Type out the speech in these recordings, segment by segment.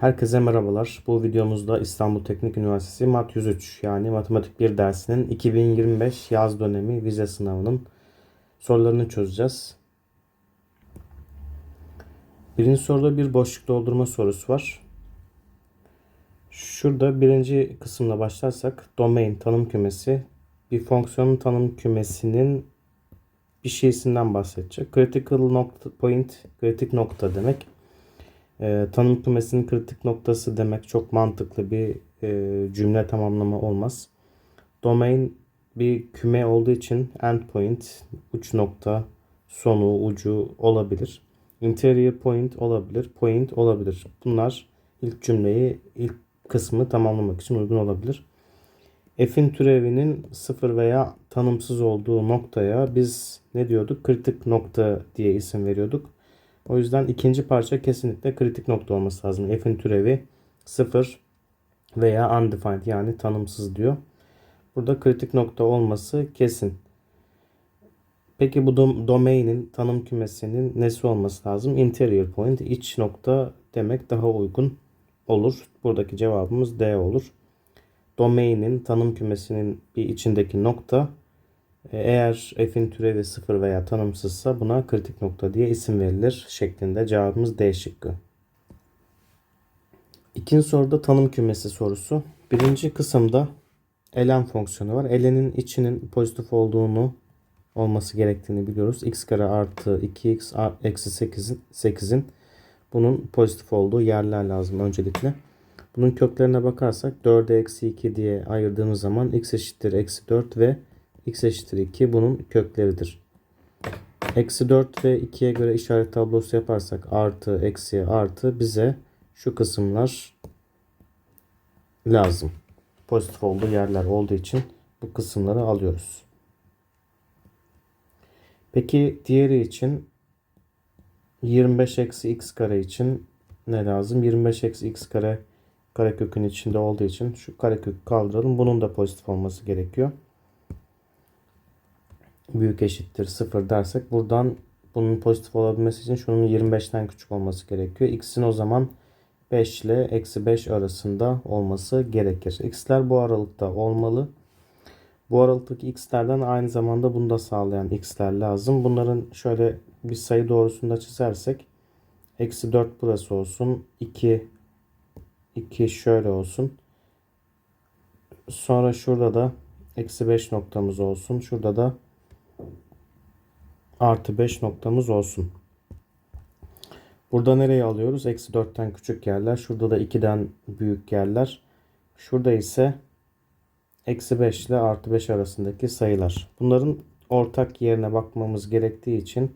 Herkese merhabalar. Bu videomuzda İstanbul Teknik Üniversitesi Mat 103 yani Matematik 1 dersinin 2025 yaz dönemi vize sınavının sorularını çözeceğiz. Birinci soruda bir boşluk doldurma sorusu var. Şurada birinci kısımla başlarsak domain tanım kümesi bir fonksiyonun tanım kümesinin bir şeysinden bahsedecek. Critical point, kritik nokta demek. E, tanım kümesinin kritik noktası demek çok mantıklı bir e, cümle tamamlama olmaz. Domain bir küme olduğu için endpoint, uç nokta, sonu, ucu olabilir. Interior point olabilir, point olabilir. Bunlar ilk cümleyi, ilk kısmı tamamlamak için uygun olabilir. F'in türevinin sıfır veya tanımsız olduğu noktaya biz ne diyorduk? Kritik nokta diye isim veriyorduk. O yüzden ikinci parça kesinlikle kritik nokta olması lazım. F'in türevi 0 veya undefined yani tanımsız diyor. Burada kritik nokta olması kesin. Peki bu dom- domainin tanım kümesinin nesi olması lazım? Interior point, iç nokta demek daha uygun olur. Buradaki cevabımız D olur. Domainin tanım kümesinin bir içindeki nokta eğer f'in türevi sıfır veya tanımsızsa buna kritik nokta diye isim verilir şeklinde cevabımız D şıkkı. İkinci soruda tanım kümesi sorusu. Birinci kısımda ln fonksiyonu var. ln'in içinin pozitif olduğunu olması gerektiğini biliyoruz. x kare artı 2x a- eksi 8'in 8'in bunun pozitif olduğu yerler lazım öncelikle. Bunun köklerine bakarsak 4'e eksi 2 diye ayırdığımız zaman x eşittir eksi 4 ve x eşittir 2 bunun kökleridir. Eksi 4 ve 2'ye göre işaret tablosu yaparsak artı eksi artı bize şu kısımlar lazım. Pozitif olduğu yerler olduğu için bu kısımları alıyoruz. Peki diğeri için 25 eksi x kare için ne lazım? 25 eksi x kare karekökün içinde olduğu için şu karekökü kaldıralım. Bunun da pozitif olması gerekiyor büyük eşittir 0 dersek buradan bunun pozitif olabilmesi için şunun 25'ten küçük olması gerekiyor. X'in o zaman 5 ile eksi 5 arasında olması gerekir. X'ler bu aralıkta olmalı. Bu aralıktaki x'lerden aynı zamanda bunu da sağlayan x'ler lazım. Bunların şöyle bir sayı doğrusunda çizersek eksi 4 burası olsun. 2 2 şöyle olsun. Sonra şurada da eksi 5 noktamız olsun. Şurada da artı 5 noktamız olsun. Burada nereye alıyoruz? Eksi 4'ten küçük yerler. Şurada da 2'den büyük yerler. Şurada ise eksi 5 ile artı 5 arasındaki sayılar. Bunların ortak yerine bakmamız gerektiği için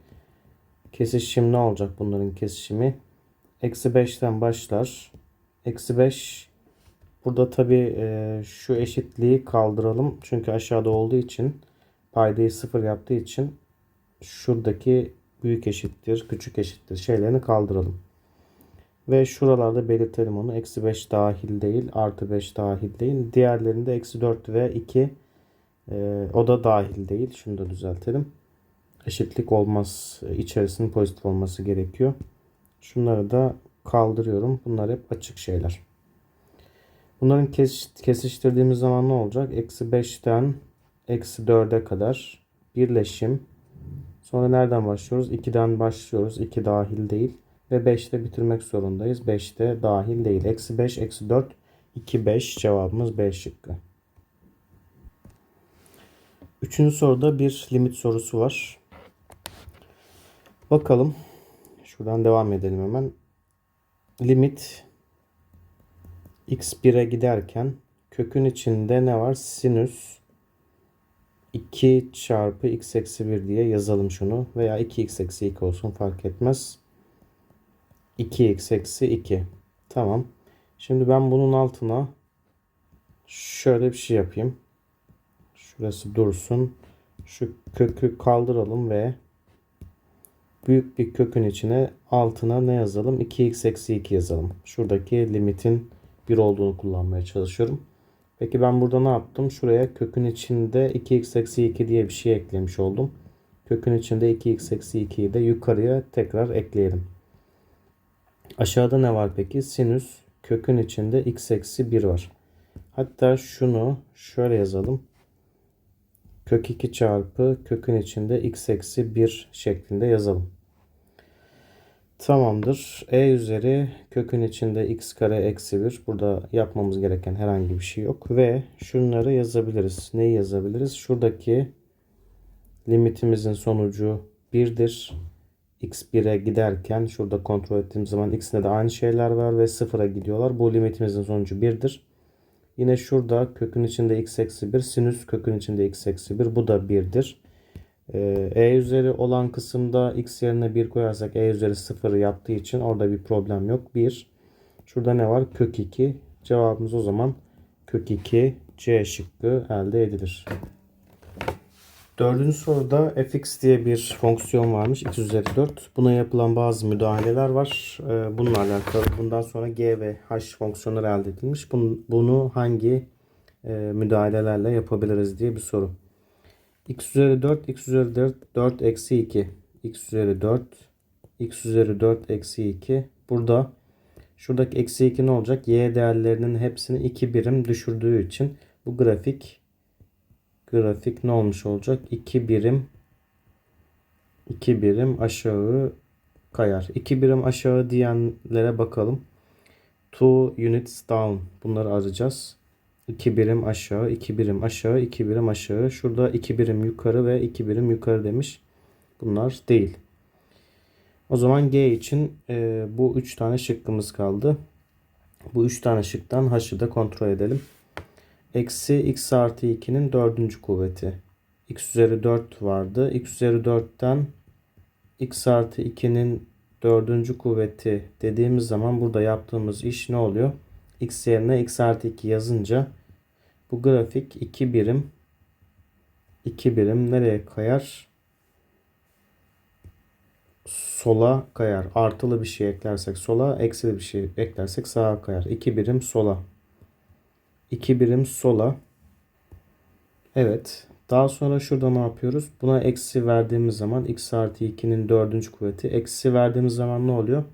kesişim ne olacak bunların kesişimi? Eksi 5'ten başlar. Eksi 5 burada tabi e, şu eşitliği kaldıralım. Çünkü aşağıda olduğu için paydayı sıfır yaptığı için şuradaki büyük eşittir, küçük eşittir şeylerini kaldıralım. Ve şuralarda belirtelim onu. Eksi 5 dahil değil, artı 5 dahil değil. Diğerlerinde eksi 4 ve 2 e, o da dahil değil. Şunu da düzeltelim. Eşitlik olmaz. İçerisinin pozitif olması gerekiyor. Şunları da kaldırıyorum. Bunlar hep açık şeyler. Bunların kes, kesiştirdiğimiz zaman ne olacak? Eksi 5'ten eksi 4'e kadar birleşim Sonra nereden başlıyoruz? 2'den başlıyoruz. 2 dahil değil. Ve 5'te bitirmek zorundayız. 5'te dahil değil. Eksi 5, eksi 4, 2, 5 cevabımız B şıkkı. Üçüncü soruda bir limit sorusu var. Bakalım. Şuradan devam edelim hemen. Limit x 1'e giderken kökün içinde ne var? Sinüs 2 çarpı x eksi 1 diye yazalım şunu. Veya 2x eksi 2 olsun fark etmez. 2x eksi 2. Tamam. Şimdi ben bunun altına şöyle bir şey yapayım. Şurası dursun. Şu kökü kaldıralım ve büyük bir kökün içine altına ne yazalım? 2x eksi 2 yazalım. Şuradaki limitin 1 olduğunu kullanmaya çalışıyorum. Peki ben burada ne yaptım? Şuraya kökün içinde 2x eksi 2 diye bir şey eklemiş oldum. Kökün içinde 2x eksi 2'yi de yukarıya tekrar ekleyelim. Aşağıda ne var peki? Sinüs kökün içinde x eksi 1 var. Hatta şunu şöyle yazalım. Kök 2 çarpı kökün içinde x eksi 1 şeklinde yazalım. Tamamdır. E üzeri kökün içinde x kare eksi 1. Burada yapmamız gereken herhangi bir şey yok. Ve şunları yazabiliriz. Neyi yazabiliriz? Şuradaki limitimizin sonucu 1'dir. x 1'e giderken şurada kontrol ettiğim zaman x'inde de aynı şeyler var ve 0'a gidiyorlar. Bu limitimizin sonucu 1'dir. Yine şurada kökün içinde x eksi 1. Sinüs kökün içinde x eksi 1. Bu da 1'dir. Ee, e üzeri olan kısımda x yerine 1 koyarsak e üzeri 0 yaptığı için orada bir problem yok. 1. Şurada ne var? Kök 2. Cevabımız o zaman kök 2 C şıkkı elde edilir. Dördüncü soruda fx diye bir fonksiyon varmış. x üzeri 4. Buna yapılan bazı müdahaleler var. Ee, Bununla alakalı bundan sonra g ve h fonksiyonları elde edilmiş. Bunu, bunu hangi e, müdahalelerle yapabiliriz diye bir soru. X üzeri 4, x üzeri 4, 4 eksi 2. x üzeri 4, x üzeri 4 eksi 2. Burada şuradaki eksi 2 ne olacak? y değerlerinin hepsini 2 birim düşürdüğü için bu grafik grafik ne olmuş olacak? 2 birim 2 birim aşağı kayar. 2 birim aşağı diyenlere bakalım. 2 units down. Bunları arayacağız. 2 birim aşağı, 2 birim aşağı, 2 birim aşağı. Şurada 2 birim yukarı ve 2 birim yukarı demiş. Bunlar değil. O zaman G için e, bu 3 tane şıkkımız kaldı. Bu 3 tane şıktan H'ı da kontrol edelim. Eksi x artı 2'nin dördüncü kuvveti. x üzeri 4 vardı. x üzeri 4'ten x artı 2'nin dördüncü kuvveti dediğimiz zaman burada yaptığımız iş ne oluyor? x yerine x artı 2 yazınca bu grafik 2 birim 2 birim nereye kayar? Sola kayar. Artılı bir şey eklersek sola, eksili bir şey eklersek sağa kayar. 2 birim sola. 2 birim sola. Evet. Daha sonra şurada ne yapıyoruz? Buna eksi verdiğimiz zaman x artı 2'nin dördüncü kuvveti. Eksi verdiğimiz zaman ne oluyor?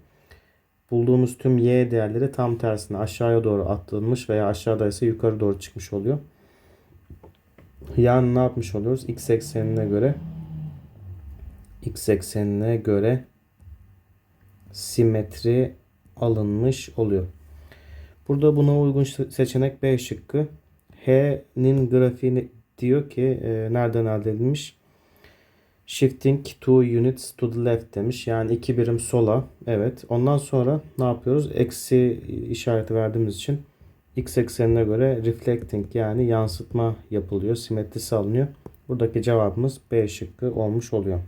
Bulduğumuz tüm y değerleri tam tersine aşağıya doğru atılmış veya aşağıdaysa yukarı doğru çıkmış oluyor. Yani ne yapmış oluyoruz? x eksenine göre x eksenine göre simetri alınmış oluyor. Burada buna uygun seçenek B şıkkı. H'nin grafiğini diyor ki e, nereden elde edilmiş? Shifting two units to the left demiş. Yani iki birim sola. Evet. Ondan sonra ne yapıyoruz? Eksi işareti verdiğimiz için x eksenine göre reflecting yani yansıtma yapılıyor. Simetri sağlanıyor. Buradaki cevabımız B şıkkı olmuş oluyor.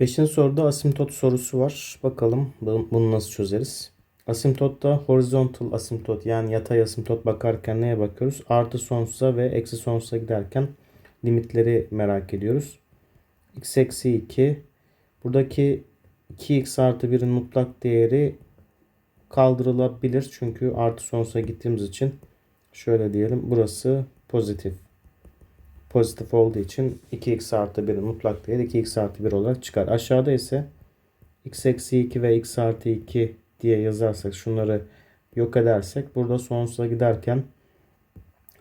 Beşinci soruda asimtot sorusu var. Bakalım bunu nasıl çözeriz? Asimtotta horizontal asimtot yani yatay asimtot bakarken neye bakıyoruz? Artı sonsuza ve eksi sonsuza giderken limitleri merak ediyoruz. x eksi 2 buradaki 2x artı 1'in mutlak değeri kaldırılabilir. Çünkü artı sonsuza gittiğimiz için şöyle diyelim burası pozitif. Pozitif olduğu için 2x artı 1'in mutlak değeri 2x artı 1 olarak çıkar. Aşağıda ise x eksi 2 ve x artı 2 diye yazarsak şunları yok edersek burada sonsuza giderken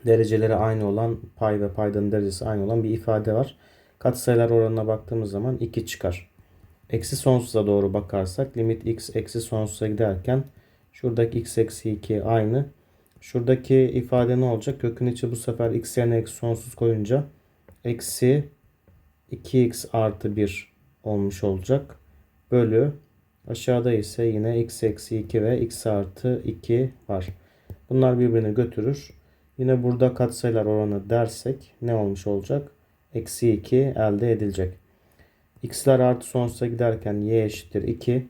dereceleri aynı olan pay ve paydanın derecesi aynı olan bir ifade var. Katsayılar oranına baktığımız zaman 2 çıkar. Eksi sonsuza doğru bakarsak limit x eksi sonsuza giderken şuradaki x eksi 2 aynı. Şuradaki ifade ne olacak? Kökün içi bu sefer x yerine eksi sonsuz koyunca eksi 2x artı 1 olmuş olacak. Bölü aşağıda ise yine x eksi 2 ve x artı 2 var. Bunlar birbirini götürür. Yine burada katsayılar oranı dersek ne olmuş olacak? Eksi 2 elde edilecek. x'ler artı sonsuza giderken y eşittir 2.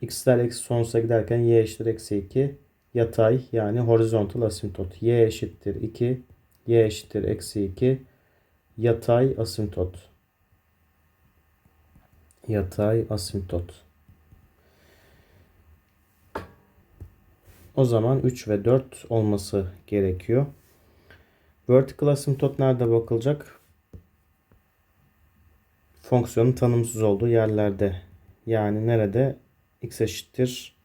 x'ler eksi sonsuza giderken y eşittir eksi 2. Yatay yani horizontal asimtot. y eşittir 2. y eşittir eksi 2. Yatay asimtot. Yatay asimtot. O zaman 3 ve 4 olması gerekiyor. Vertical asymptot nerede bakılacak? Fonksiyonun tanımsız olduğu yerlerde. Yani nerede? x eşittir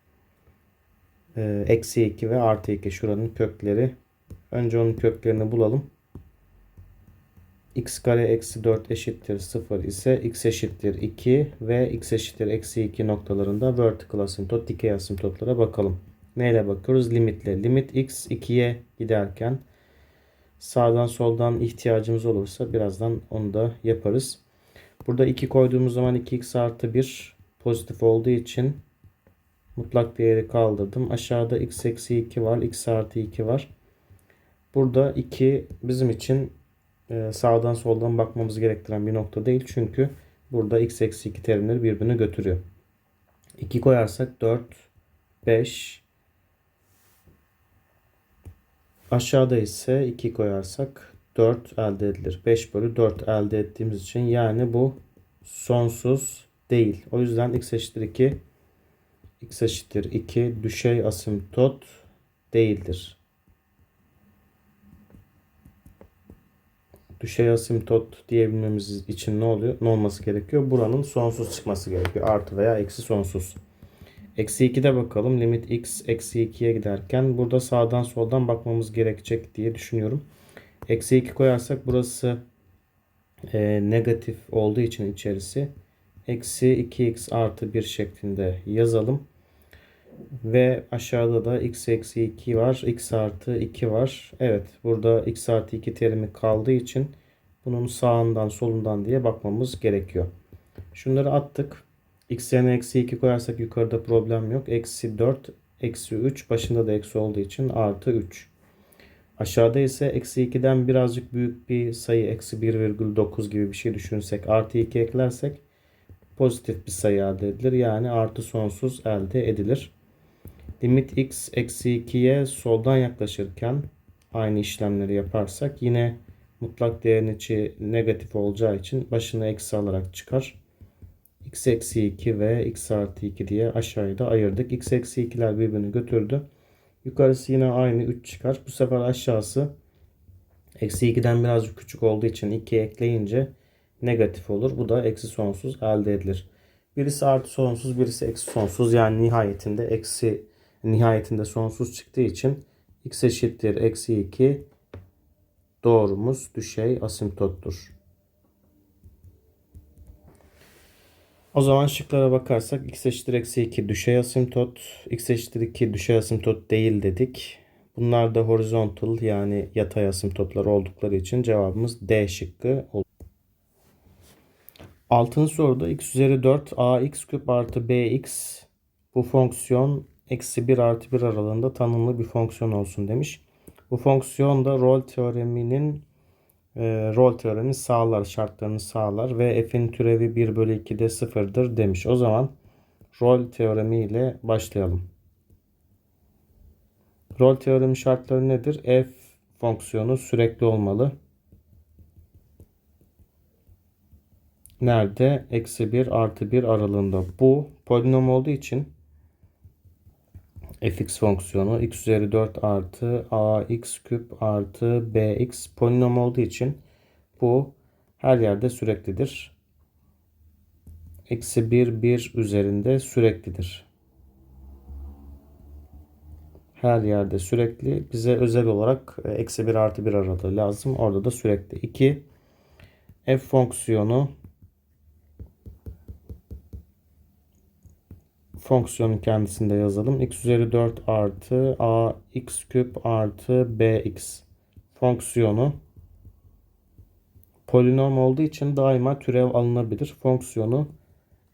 e, eksi 2 ve artı 2 şuranın kökleri. Önce onun köklerini bulalım. x kare eksi 4 eşittir 0 ise x eşittir 2 ve x eşittir eksi 2 noktalarında vertical asymptot, dikey asymptotlara bakalım. Neyle bakıyoruz? Limitle. Limit x 2'ye giderken sağdan soldan ihtiyacımız olursa birazdan onu da yaparız. Burada 2 koyduğumuz zaman 2x artı 1 pozitif olduğu için mutlak değeri kaldırdım. Aşağıda x eksi 2 var. x artı 2 var. Burada 2 bizim için e, sağdan soldan bakmamız gerektiren bir nokta değil. Çünkü burada x eksi 2 terimleri birbirine götürüyor. 2 koyarsak 4, 5, aşağıda ise 2 koyarsak 4 elde edilir. 5 bölü 4 elde ettiğimiz için yani bu sonsuz değil. O yüzden x eşittir 2 x eşittir 2 düşey asimtot değildir. Düşey asimtot diyebilmemiz için ne oluyor? Ne olması gerekiyor? Buranın sonsuz çıkması gerekiyor. Artı veya eksi sonsuz. Eksi 2'de bakalım. Limit x eksi 2'ye giderken burada sağdan soldan bakmamız gerekecek diye düşünüyorum. Eksi 2 koyarsak burası e, negatif olduğu için içerisi eksi 2x artı 1 şeklinde yazalım. Ve aşağıda da x eksi 2 var. x artı 2 var. Evet burada x artı 2 terimi kaldığı için bunun sağından solundan diye bakmamız gerekiyor. Şunları attık. X yerine eksi 2 koyarsak yukarıda problem yok. Eksi 4, eksi 3 başında da eksi olduğu için artı 3. Aşağıda ise eksi 2'den birazcık büyük bir sayı eksi 1,9 gibi bir şey düşünsek artı 2 eklersek pozitif bir sayı elde edilir. Yani artı sonsuz elde edilir. Limit x eksi 2'ye soldan yaklaşırken aynı işlemleri yaparsak yine mutlak değerin içi negatif olacağı için başını eksi alarak çıkar. X eksi 2 ve x artı 2 diye aşağıya da ayırdık. x eksi 2'ler birbirini götürdü. Yukarısı yine aynı 3 çıkar. Bu sefer aşağısı eksi 2'den birazcık küçük olduğu için 2 ekleyince negatif olur. Bu da eksi sonsuz elde edilir. Birisi artı sonsuz, birisi eksi sonsuz. Yani nihayetinde eksi nihayetinde sonsuz çıktığı için x eşittir eksi 2 doğrumuz düşey asimptottur. O zaman şıklara bakarsak x eşittir eksi 2 düşey asimptot, x eşittir 2 düşey asimptot değil dedik. Bunlar da horizontal yani yatay asimptotlar oldukları için cevabımız D şıkkı olur. Altıncı soruda x üzeri 4 ax küp artı bx bu fonksiyon eksi 1 artı 1 aralığında tanımlı bir fonksiyon olsun demiş. Bu fonksiyon da rol teoreminin e, rol teoremi sağlar, şartlarını sağlar ve f'in türevi 1 bölü 2'de sıfırdır demiş. O zaman rol teoremi ile başlayalım. Rol teoremi şartları nedir? f fonksiyonu sürekli olmalı. Nerede? Eksi 1 artı 1 aralığında. Bu polinom olduğu için fx fonksiyonu x üzeri 4 artı ax küp artı bx polinom olduğu için bu her yerde süreklidir. Eksi 1 1 üzerinde süreklidir. Her yerde sürekli. Bize özel olarak e, eksi 1 artı 1 aralığı lazım. Orada da sürekli. 2 f fonksiyonu fonksiyonun kendisinde yazalım. x üzeri 4 artı a x küp artı bx fonksiyonu polinom olduğu için daima türev alınabilir. Fonksiyonu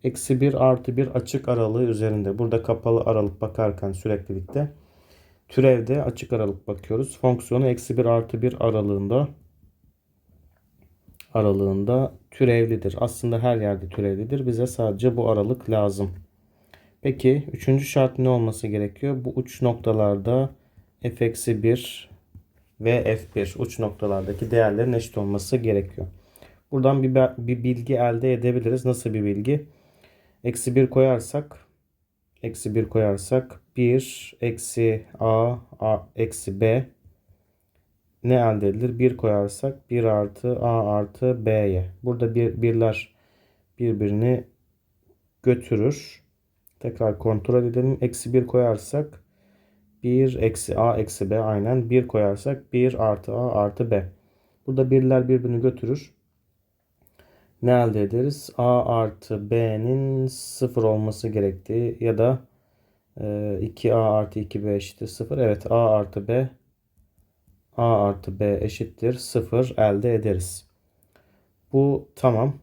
eksi 1 artı 1 açık aralığı üzerinde. Burada kapalı aralık bakarken süreklilikte. Türevde açık aralık bakıyoruz. Fonksiyonu eksi 1 artı 1 aralığında aralığında türevlidir. Aslında her yerde türevlidir. Bize sadece bu aralık lazım. Peki üçüncü şart ne olması gerekiyor? Bu uç noktalarda f-1 ve f1 uç noktalardaki değerlerin eşit olması gerekiyor. Buradan bir, bir bilgi elde edebiliriz. Nasıl bir bilgi? Eksi 1 koyarsak eksi 1 koyarsak 1 eksi a, a eksi b ne elde edilir? 1 koyarsak 1 artı a artı b'ye. Burada bir, birler birbirini götürür. Tekrar kontrol edelim. Eksi 1 koyarsak 1 eksi a eksi b aynen 1 koyarsak 1 artı a artı b. Burada birler birbirini götürür. Ne elde ederiz? a artı b'nin 0 olması gerektiği ya da e, 2a artı 2b eşittir 0. Evet a artı b a artı b eşittir 0 elde ederiz. Bu tamam.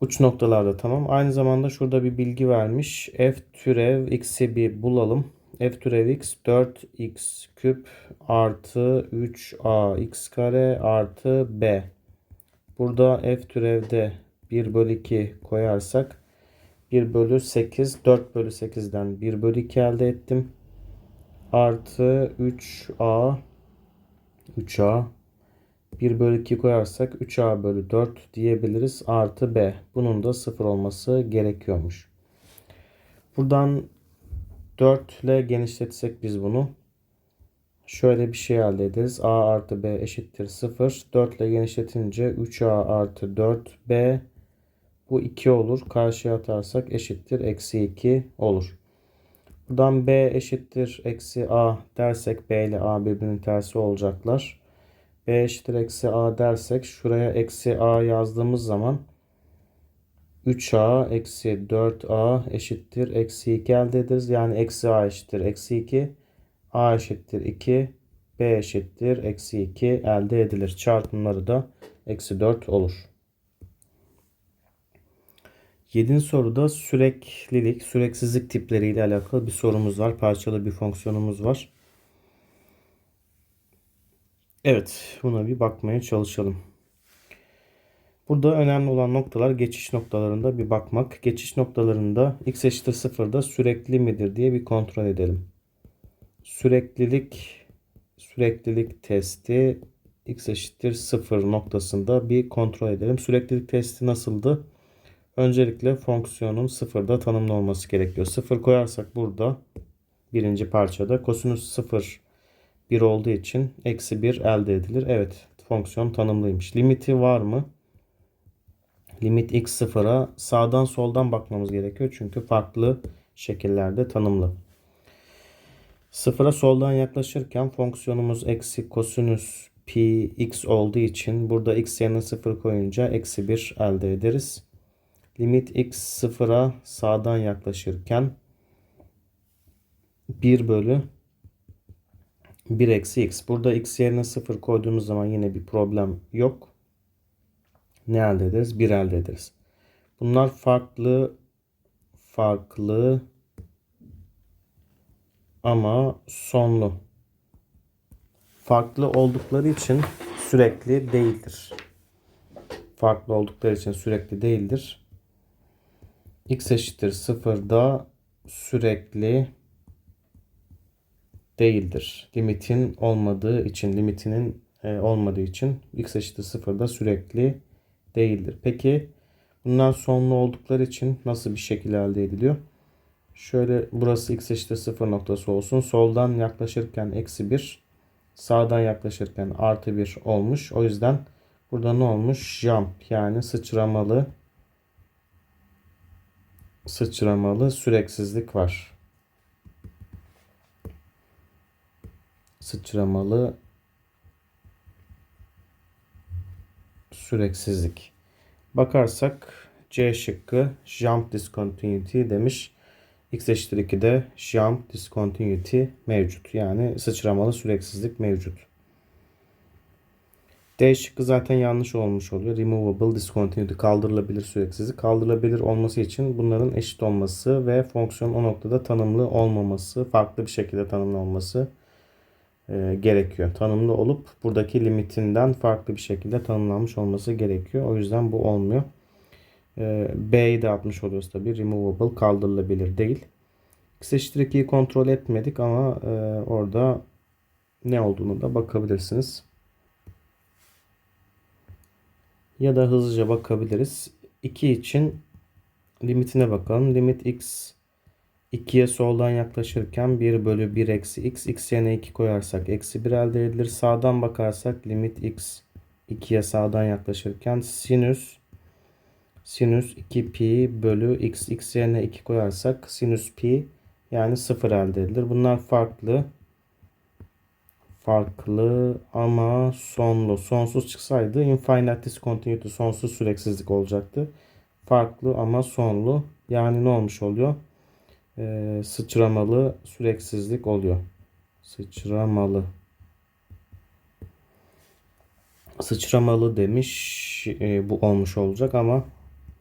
Uç noktalarda tamam. Aynı zamanda şurada bir bilgi vermiş. F türev x'i bir bulalım. F türev x 4x küp artı 3ax kare artı b. Burada f türevde 1 bölü 2 koyarsak 1 bölü 8 4 bölü 8'den 1 bölü 2 elde ettim. Artı 3a 3a 1 bölü 2 koyarsak 3a bölü 4 diyebiliriz. Artı b. Bunun da 0 olması gerekiyormuş. Buradan 4 ile genişletsek biz bunu. Şöyle bir şey elde ederiz. a artı b eşittir 0. 4 ile genişletince 3a artı 4b bu 2 olur. Karşıya atarsak eşittir. Eksi 2 olur. Buradan b eşittir. Eksi a dersek b ile a birbirinin tersi olacaklar. B eşittir. Eksi a dersek şuraya eksi a yazdığımız zaman 3a eksi 4a eşittir. Eksi 2 elde ederiz. Yani eksi a eşittir. Eksi 2 a eşittir 2 b eşittir. Eksi 2 elde edilir. Çarpımları da eksi 4 olur. 7. soruda süreklilik, süreksizlik tipleriyle alakalı bir sorumuz var. Parçalı bir fonksiyonumuz var. Evet, buna bir bakmaya çalışalım. Burada önemli olan noktalar geçiş noktalarında bir bakmak. Geçiş noktalarında x eşittir 0'da sürekli midir diye bir kontrol edelim. Süreklilik süreklilik testi x eşittir 0 noktasında bir kontrol edelim. Süreklilik testi nasıldı? Öncelikle fonksiyonun sıfırda tanımlı olması gerekiyor. Sıfır koyarsak burada birinci parçada kosinüs sıfır 1 olduğu için eksi 1 elde edilir. Evet fonksiyon tanımlıymış. Limiti var mı? Limit x sıfıra sağdan soldan bakmamız gerekiyor. Çünkü farklı şekillerde tanımlı. Sıfıra soldan yaklaşırken fonksiyonumuz eksi kosinüs pi x olduğu için burada x yerine sıfır koyunca eksi 1 elde ederiz. Limit x sıfıra sağdan yaklaşırken 1 bölü 1 eksi x. Burada x yerine 0 koyduğumuz zaman yine bir problem yok. Ne elde ederiz? 1 elde ederiz. Bunlar farklı farklı ama sonlu. Farklı oldukları için sürekli değildir. Farklı oldukları için sürekli değildir. x eşittir 0'da sürekli değildir. Limitin olmadığı için, limitinin e, olmadığı için x eşittir 0'da sürekli değildir. Peki bunlar sonlu oldukları için nasıl bir şekil elde ediliyor? Şöyle burası x eşittir 0 noktası olsun. Soldan yaklaşırken eksi 1, sağdan yaklaşırken artı 1 olmuş. O yüzden burada ne olmuş? Jump yani sıçramalı sıçramalı süreksizlik var. Sıçramalı süreksizlik. Bakarsak C şıkkı jump discontinuity demiş. X eşittir 2'de jump discontinuity mevcut. Yani sıçramalı süreksizlik mevcut. D şıkkı zaten yanlış olmuş oluyor. Removable discontinuity kaldırılabilir süreksizlik. Kaldırılabilir olması için bunların eşit olması ve fonksiyon o noktada tanımlı olmaması, farklı bir şekilde tanımlı olması e, gerekiyor. Tanımlı olup buradaki limitinden farklı bir şekilde tanımlanmış olması gerekiyor. O yüzden bu olmuyor. E, B'yi de atmış oluyoruz tabi. Removable kaldırılabilir değil. X eşittir 2'yi kontrol etmedik ama e, orada ne olduğunu da bakabilirsiniz. Ya da hızlıca bakabiliriz. 2 için limitine bakalım. Limit x 2'ye soldan yaklaşırken 1 bölü 1 eksi x. x yerine 2 koyarsak eksi 1 elde edilir. Sağdan bakarsak limit x 2'ye sağdan yaklaşırken sinüs sinüs 2 pi bölü x. x yerine 2 koyarsak sinüs pi Yani sıfır elde edilir. Bunlar farklı. Farklı ama sonlu. Sonsuz çıksaydı infinite discontinuity sonsuz süreksizlik olacaktı. Farklı ama sonlu. Yani ne olmuş oluyor? Ee, sıçramalı süreksizlik oluyor. Sıçramalı. Sıçramalı demiş. Ee, bu olmuş olacak ama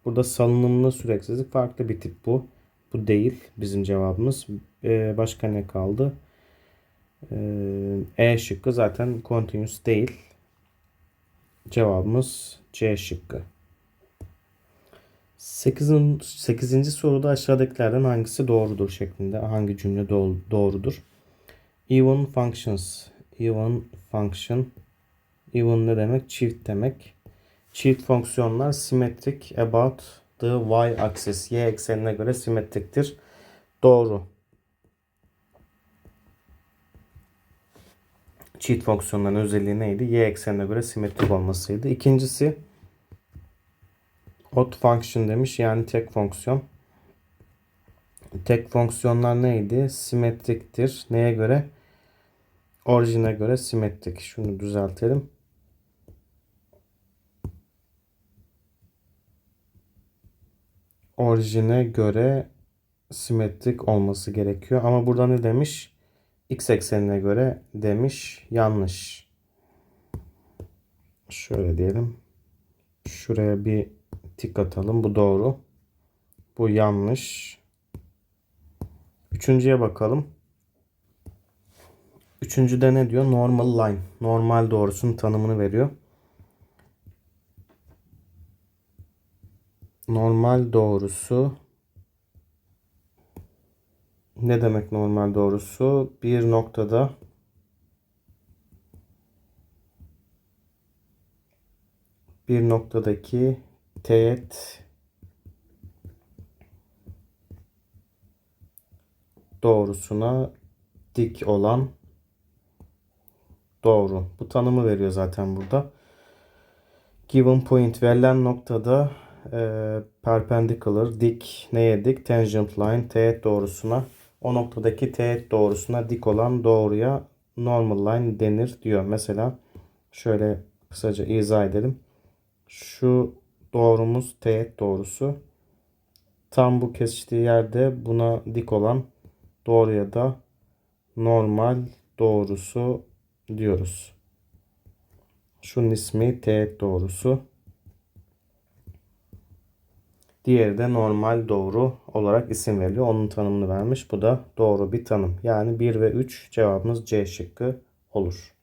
burada salınımlı süreksizlik farklı bir tip bu. Bu değil bizim cevabımız. Ee, başka ne kaldı? Ee, E şıkkı zaten continuous değil. Cevabımız C şıkkı. 8. 8. soruda aşağıdakilerden hangisi doğrudur şeklinde. Hangi cümle doğ- doğrudur? Even functions. Even function. Even ne demek? Çift demek. Çift fonksiyonlar symmetric about the y axis. Y eksenine göre simetriktir. Doğru. Çift fonksiyonların özelliği neydi? Y eksenine göre simetrik olmasıydı. İkincisi odd function demiş. Yani tek fonksiyon. Tek fonksiyonlar neydi? Simetriktir. Neye göre? Orijine göre simetrik. Şunu düzeltelim. Orijine göre simetrik olması gerekiyor. Ama burada ne demiş? X eksenine göre demiş. Yanlış. Şöyle diyelim. Şuraya bir tik atalım. Bu doğru. Bu yanlış. Üçüncüye bakalım. Üçüncüde ne diyor? Normal line. Normal doğrusunun tanımını veriyor. Normal doğrusu ne demek normal doğrusu? Bir noktada bir noktadaki teğet doğrusuna dik olan doğru. Bu tanımı veriyor zaten burada. Given point verilen noktada e, perpendicular dik neye dik? Tangent line teğet doğrusuna o noktadaki teğet doğrusuna dik olan doğruya normal line denir diyor. Mesela şöyle kısaca izah edelim. Şu doğrumuz teğet doğrusu. Tam bu kesiştiği yerde buna dik olan doğruya da normal doğrusu diyoruz. Şunun ismi teğet doğrusu. Diğeri de normal doğru olarak isim veriliyor. Onun tanımını vermiş. Bu da doğru bir tanım. Yani 1 ve 3 cevabımız C şıkkı olur.